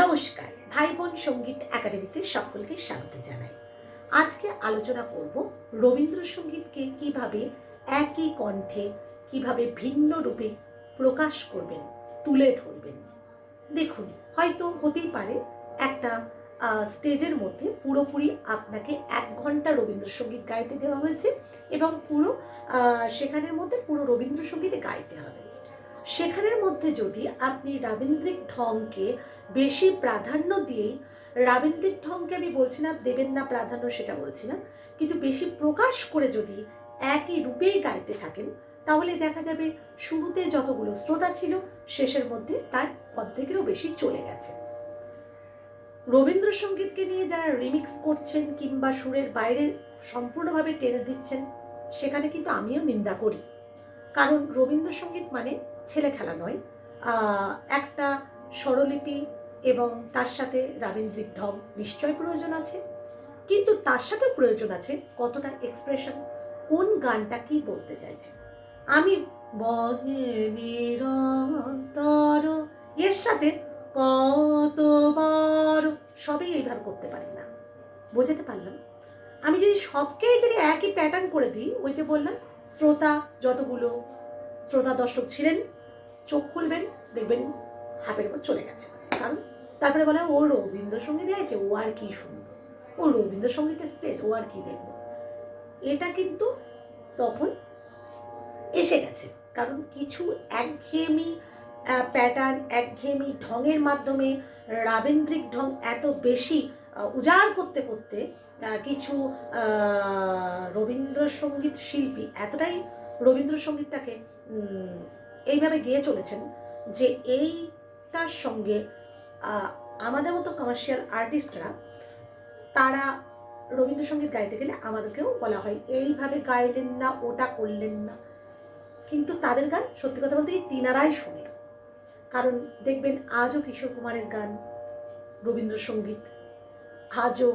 নমস্কার ভাই বোন সংগীত একাডেমিতে সকলকে স্বাগত জানাই। আজকে আলোচনা করব রবীন্দ্রসঙ্গীতকে কীভাবে একই কণ্ঠে, কীভাবে ভিন্ন রূপে প্রকাশ করবেন, তুলে ধরবেন। দেখুন, হয়তো হতেই পারে একটা স্টেজের মধ্যে পুরোপুরি আপনাকে এক ঘণ্টা রবীন্দ্রসঙ্গীত গাইতে দেওয়া হয়েছে এবং পুরো সেখানের মধ্যে পুরো রবীন্দ্রসঙ্গীতে গাইতে হবে। সেখানের মধ্যে যদি আপনি রাবীন্দ্রিক ঢংকে বেশি প্রাধান্য দিয়েই রাবীন্দ্রিক ঢংকে আমি বলছি না, দেবেন না প্রাধান্য সেটা বলছি না, কিন্তু বেশি প্রকাশ করে যদি একই রূপেই গাইতে থাকেন, তাহলে দেখা যাবে শুরুতে যতগুলো শ্রোতা ছিল, শেষের মধ্যে তার অর্ধেকেরও বেশি চলে গেছে। রবীন্দ্রসঙ্গীতকে নিয়ে যারা রিমিক্স করছেন কিংবা সুরের বাইরে সম্পূর্ণভাবে টেনে দিচ্ছেন, সেখানে কিন্তু আমিও নিন্দা করি। কারণ রবীন্দ্রসঙ্গীত মানে ছেলে খেলা নয় একটা স্বরলিপি এবং তার সাথে রাবীন্দ্রিক ঢং নিশ্চয় প্রয়োজন আছে। কিন্তু তার সাথেও প্রয়োজন আছে কতটা এক্সপ্রেশন কোন গানটা কি বলতে চাইছে। আমি বহে এর সাথে কতবার, সবই এইভাবে করতে পারি না। বোঝাতে পারলাম? আমি যদি সবকেই যদি একই প্যাটার্ন করে দিই, ওই যে বললাম, শ্রোতা যতগুলো শ্রোতা দর্শক ছিলেন চোখ খুলবেন, দেখবেন হাতের উপর চলে গেছে। কারণ তারপরে বলে ও রবীন্দ্রসঙ্গীত গাইছে, ও আর কি শুনব? ও রবীন্দ্রসঙ্গীতের স্টেজ ও আর কি দেখব? এটা কিন্তু তখন এসে গেছে। কারণ কিছু একঘেয়েমি প্যাটার্ন একঘেয়েমি ঢঙের মাধ্যমে রাবীন্দ্রিক ঢং এত বেশি উজাড় করতে করতে কিছু রবীন্দ্রসঙ্গীত শিল্পী এতটাই রবীন্দ্রসঙ্গীতটাকে এইভাবে গেয়ে চলেছেন যে এইটার সঙ্গে আমাদের মতো কমার্শিয়াল আর্টিস্টরা তারা রবীন্দ্রসঙ্গীত গাইতে গেলে আমাদেরকেও বলা হয়, এইভাবে গাইলেন না, ওটা করলেন না। কিন্তু তাদের গান সত্যি কথা বলতে তিনারাই শোনে। কারণ দেখবেন আজও কিশোর কুমারের গান, রবীন্দ্রসঙ্গীত, আজও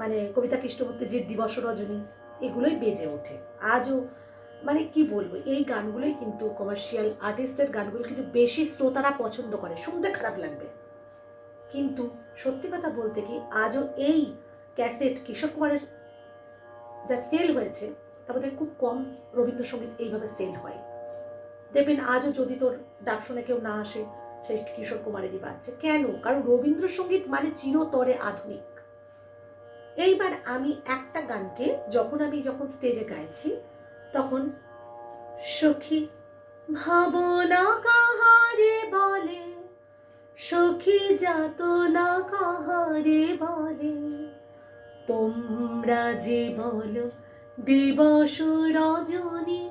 মানে কবিতা কৃষ্ণমূর্তিজির দিবস রজনী, এগুলোই বেজে ওঠে। আজও মানে কি বলব, এই গানগুলোই কিন্তু কমার্শিয়াল আর্টিস্টের গানগুলো কিন্তু বেশি শ্রোতারা পছন্দ করে, শুনতে খারাপ লাগবে। কিন্তু সত্যি কথা বলতে কি, আজও এই ক্যাসেট কিশোর কুমারের যা সেল হয়েছে মধ্যে খুব কম রবীন্দ্রসঙ্গীত এইভাবে সেল হয়। দেখবেন আজও যদি তোর ডাক শুনে কেউ না আসে সেই কিশোর কুমারেরই বাচ্চা কেন? কারণ রবীন্দ্রসঙ্গীত মানে চিরতরে আধুনিক। এইবার আমি একটা গানকে যখন আমি যখন স্টেজে গাইছি তখন সখী ভাবনা কাহারে বলে, সখী যাত না কাহারে বলে। তোমরা যে বলো, দিবস রজনী,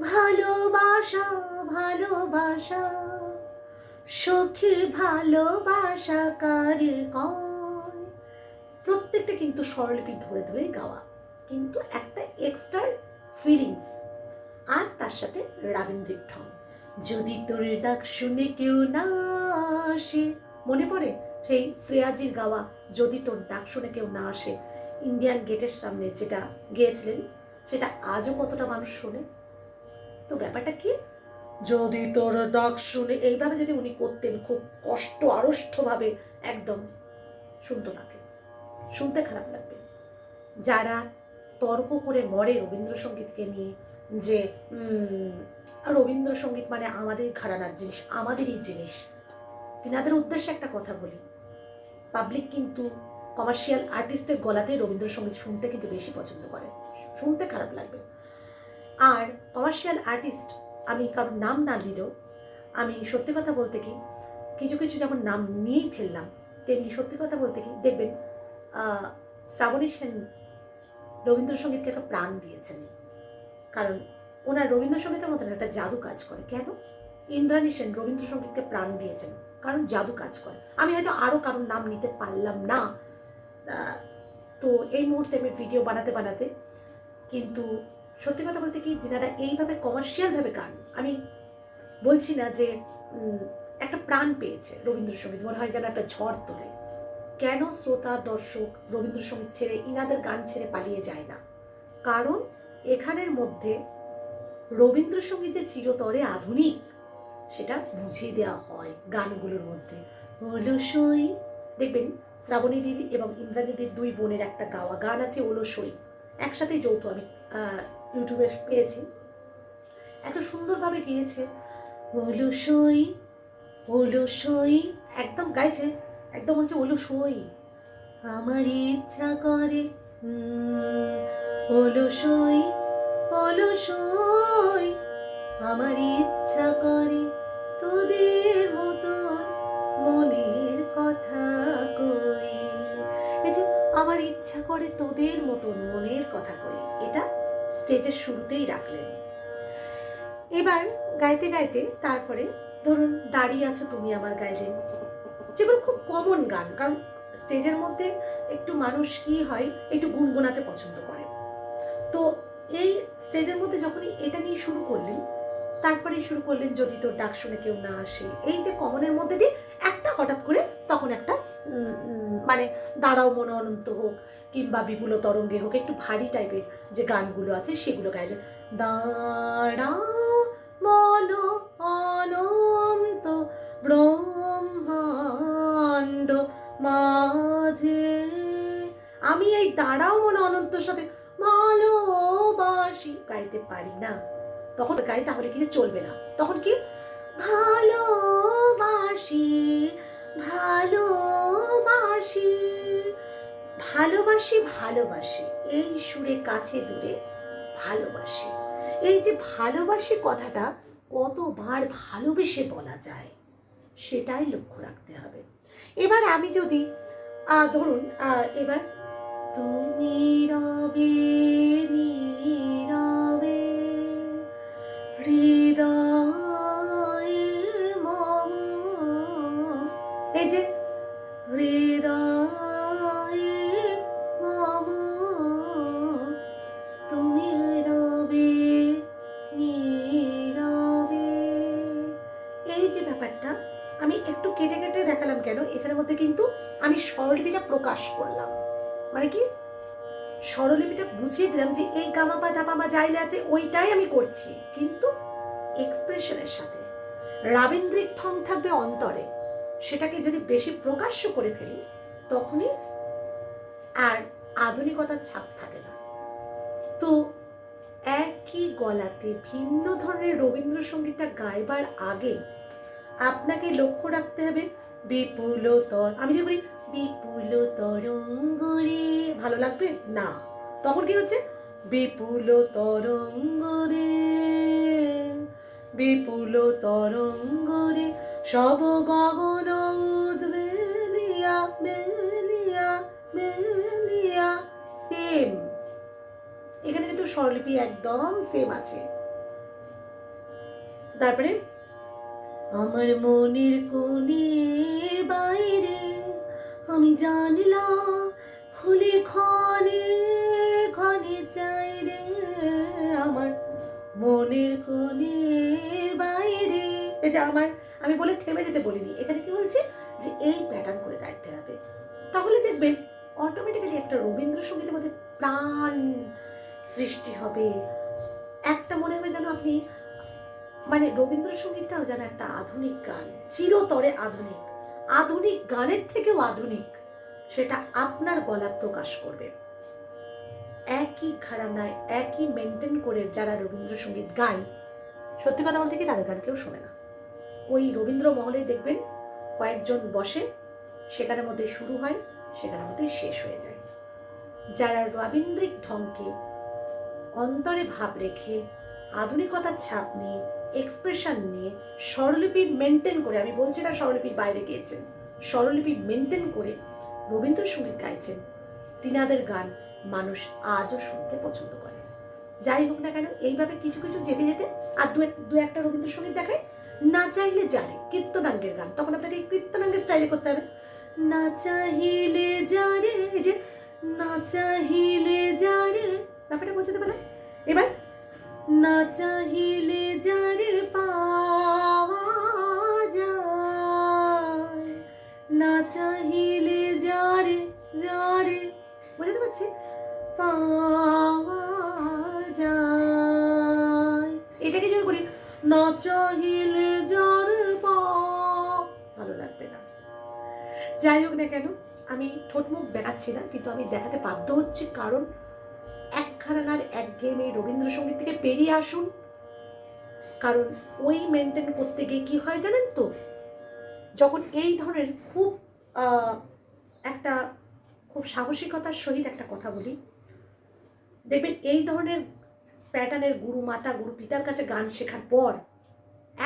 ভালোবাসা ভালোবাসা। সখী ভালোবাসা কারে কয়? প্রত্যেকটা কিন্তু স্বরলিপি ধরে ধরে গাওয়া। কিন্তু একটা এক্সট্রা ফিলিংস আর তার সাথে রাবীন্দ্রিক ঢং। যদি তোর ডাক শুনে কেউ না আসে, মনে পড়ে? সেই শ্রেয়াজির গাওয়া, যদি তোর ডাক শুনে কেউ না আসে, ইন্ডিয়ান গেটের সামনে যেটা গিয়েছিলেন, সেটা আজও কতটা মানুষ শোনে? তো ব্যাপারটা কি? যদি তোর ডাক শুনে, এইভাবে যদি উনি করতেন, খুব কষ্ট আড়ষ্টভাবে একদম শুনতো না শুনতে খারাপ লাগবে। যারা তর্ক করে মরে রবীন্দ্রসঙ্গীতকে নিয়ে যে রবীন্দ্রসঙ্গীত মানে আমাদের ঘরানার জিনিস, আমাদেরই জিনিস। তিনাদের উদ্দেশ্যে একটা কথা বলি। পাবলিক কিন্তু কমার্শিয়াল আর্টিস্টের গলাতে রবীন্দ্রসঙ্গীত শুনতে কিন্তু বেশি পছন্দ করে। শুনতে খারাপ লাগবে। আর কমার্শিয়াল আর্টিস্ট, আমি কারোর নাম না দিলেও আমি সত্যি কথা বলতে কি, কিছু কিছু যেমন নাম নিয়েই ফেললাম, তেমনি সত্যি কথা বলতে কি, দেখবেন শ্রাবণী সেন রবীন্দ্রসঙ্গীতকে একটা প্রাণ দিয়েছেন। কারণ ওনার রবীন্দ্রসঙ্গীতের মতন একটা জাদু কাজ করে। কেন? ইন্দ্রাণী সেন রবীন্দ্রসঙ্গীতকে প্রাণ দিয়েছেন। কারণ জাদু কাজ করে। আমি হয়তো আরও কারোর নাম নিতে পারলাম না। তো এই মুহূর্তে আমি ভিডিও বানাতে বানাতে কিন্তু সত্যি কথা বলতে কি, যেনারা এইভাবে কমার্শিয়ালভাবে গান, আমি বলছি না যে একটা প্রাণ পেয়েছে রবীন্দ্রসঙ্গীত। মনে হয় যেন একটা ঝড় তোলে। কেন শ্রোতা, দর্শক, রবীন্দ্রসঙ্গীত ছেড়ে ইনাদের গান ছেড়ে পালিয়ে যায় না? কারণ এখানের মধ্যে রবীন্দ্রসঙ্গীত যে চিরতরে আধুনিক সেটা বুঝিয়ে দেওয়া হয় গানগুলোর মধ্যে। ওলসই, দেখবেন শ্রাবণী দিদি এবং ইন্দ্রাণী দিদির দুই বোনের একটা গাওয়া গান আছে ওলসই। একসাথেই যৌথ আমি ইউটিউবে পেয়েছি। এত সুন্দরভাবে গিয়েছে। ওলসই ওলসই, একদম গাইছে একদম হচ্ছে ওলসই আমার ইচ্ছা করে উম, ওলসই ওলসই আমার ইচ্ছা করে তোদের মতন মনের কথা কই। এই যে আমার ইচ্ছা করে তোদের মতন মনের কথা কই এটা স্টেজের শুরুতেই রাখলেন। এবার গাইতে গাইতে তারপরে ধরুন দাঁড়িয়ে আছো তুমি আমার গাইলেন যেগুলো খুব কমন গান, কারণ স্টেজের মধ্যে একটু মানুষ কি হয়, একটু গুনগুনাতে পছন্দ করে। তো এই স্টেজের মধ্যে যখনই এটা নিয়ে শুরু করলেন, তারপরে শুরু করলেন যদি তোর ডাক শুনে কেউ না আসে, এই যে কমনের মধ্যে দিয়ে একটা হঠাৎ করে তখন একটা মানে দাঁড়াও মনে অনন্ত হোক, কিংবা বিপুল তরঙ্গে হোক, একটু ভারী টাইপের যে গানগুলো আছে সেগুলো গাইলেন। দাঁড়াও মন অনন্ত দাঁড়াও মনে অনন্তর সাথে, ভালোবাসি। গাইতে পারি না। তখন গাই তাহলে কিন্তু চলবে না। তখন কি? ভালোবাসি ভালোবাসি। ভালোবাসি ভালোবাসি। এই সুরে কাছে দূরে, ভালোবাসি। এই যে ভালোবাসি কথাটা কতবার ভালোবেসে বলা যায়, সেটাই লক্ষ্য রাখতে হবে। এবার আমি যদি ধরুন এবার তুমি রবে নীরবে হৃদয়ে মানে কি? স্বরলিপিটা বুঝিয়ে দিলাম যে এই গামাপা দাপামা যাইলে আছে, ওইটাই আমি করছি। কিন্তু এক্সপ্রেশনের সাথে, রাবীন্দ্রিক ঠং থাকবে অন্তরে, সেটাকে যদি বেশি প্রকাশ্য করে ফেলি, তখনই আর আধুনিকতার ছাপ থাকে না। তো একই গলাতে ভিন্ন ধরনের রবীন্দ্রসঙ্গীতটা গাইবার আগে আপনাকে লক্ষ্য রাখতে হবে বিপুল তর আমি যে বলি বিপুল তরঙ্গরে। ভালো লাগবে? না। তখন কি হচ্ছে? বিপুল তরঙ্গরে। বিপুল তরঙ্গরে সব গগন উদ্বেলিয়া বেলিয়া বেলিয়া সেম এখানে কিন্তু স্বরলিপি একদম সেম আছে। তারপরে, আমার মনের কোণের বাইরে আমি জানলাম, খুলে ক্ষণে ক্ষণে চাই রে আমার, মনের কোণের বাইরে। এই যে আমার, আমি বলে থেমে যেতে বলিনি। এখানে কি বলছি? যে এই প্যাটার্ন করে গাইতে হবে। তাহলে দেখবেন অটোমেটিক্যালি একটা রবীন্দ্রসঙ্গীতের মধ্যে প্রাণ সৃষ্টি হবে। একটা মনে হবে যেন আপনি মানে রবীন্দ্রসঙ্গীতটাও যেন একটা আধুনিক গান, চিরতরে আধুনিক। আধুনিক গানের থেকেও আধুনিক, সেটা আপনার গলা প্রকাশ করবে। একই ঘরানায় একই মেনটেন করে যারা রবীন্দ্রসঙ্গীত গায়, সত্যি কথা বলতে কি তাদের গান কেউ শোনে না। ওই রবীন্দ্র মহলে দেখবেন কয়েকজন বসে, সেখানের মধ্যে শুরু হয়, সেখানের মধ্যে শেষ হয়ে যায়। যারা রবীন্দ্রিক ঢংকে অন্তরে ভাব রেখে আধুনিকতার ছাপ নিয়ে এক্সপ্রেশন নিয়ে স্বরলিপি মেনটেন করে, আমি বলছি না স্বরলিপির বাইরে গিয়েছেন, স্বরলিপি মেনটেন করে রবীন্দ্রসঙ্গীত গাইছেন। তিনাদের গান মানুষ আজও শুনতে পছন্দ করে। যাই হোক না কেন, এইভাবে কিছু কিছু যেতে যেতে, আর দু দু একটা রবীন্দ্রসঙ্গীত দেখায়, না চাইলে জারে কীর্তনাঙ্গের গান। তখন আপনাকে কীর্তনাঙ্গের স্টাইলে করতে হবে। না চাহিলে জারে এই যে, না চাহিলে জারে ব্যাপারটা বোঝাতে পারলাম এবার না চাহিলে যারে পাওয়া যায়। না চাহিলে যারে যারে, বুঝতে পারছি? পাওয়া যায়। এটাকে যদি করি না চাহিলে যারে ভালো লাগবে না। যাই হোক না কেন, আমি ঠোঁটমুখ দেখাচ্ছি না, কিন্তু আমি দেখাতে বাধ্য হচ্ছি, কারণ একখানার এক গেমে রবীন্দ্রসঙ্গীত থেকে পেরিয়ে আসুন। কারণ ওই মেনটেন করতে গিয়ে কি হয় জানেন তো? যখন এই ধরনের খুব একটা খুব সাহসিকতার সহিত একটা কথা বলি, দেখবেন এই ধরনের প্যাটার্নের গুরু মাতা, গুরু পিতার কাছে গান শেখার পর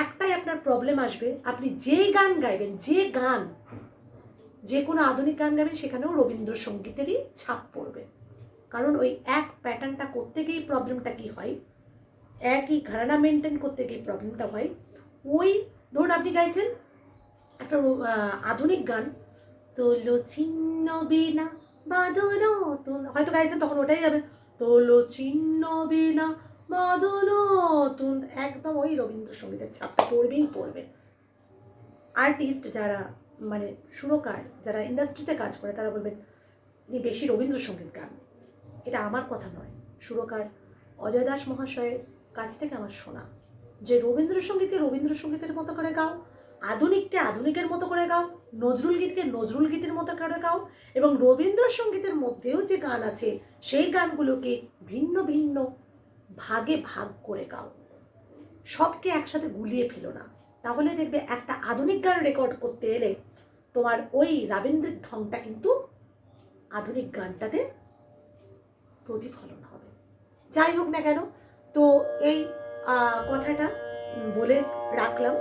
একটাই আপনার প্রবলেম আসবে, আপনি যে গান গাইবেন, যে গান, যে কোনো আধুনিক গান গাইবেন, সেখানেও রবীন্দ্রসঙ্গীতেরই ছাপ পড়বে। কারণ ওই এক প্যাটার্নটা করতে গিয়েই প্রবলেমটা কি হয়? একই ঘরানা মেনটেন করতে গিয়ে প্রবলেমটা হয়। ওই, ধরুন আপনি গাইছেন একটা আধুনিক গান তোলো ছিন্ন বিনা তুন হয়তো গাইছেন তখন ওটাই যাবে। তোলো ছিন্ন বিনা বাঁধন তুন একদম ওই রবীন্দ্রসঙ্গীতের ছাপটা পড়বেই পড়বে। আর্টিস্ট যারা মানে সুরকার, যারা ইন্ডাস্ট্রিতে কাজ করে, তারা বলবেন বেশি রবীন্দ্রসঙ্গীত গান। এটা আমার কথা নয়। সুরকার অজয় দাস মহাশয়ের কাছ থেকে আমার শোনা। যে রবীন্দ্রসঙ্গীতকে রবীন্দ্রসঙ্গীতের মতো করে গাও, আধুনিককে আধুনিকের মতো করে গাও, নজরুল গীতকে নজরুল গীতের মতো করে গাও এবং রবীন্দ্রসঙ্গীতের মধ্যেও যে গান আছে, সেই গানগুলোকে ভিন্ন ভিন্ন ভাগে ভাগ করে গাও। সবকে একসাথে গুলিয়ে ফেলো না। তাহলে দেখবে একটা আধুনিক গান রেকর্ড করতে এলে তোমার ওই রাবীন্দ্রের ঢংটা কিন্তু আধুনিক গানটাতে প্রতিফলন হবে। যাই হোক না কেন তো এই কথাটা বলে রাখলাম।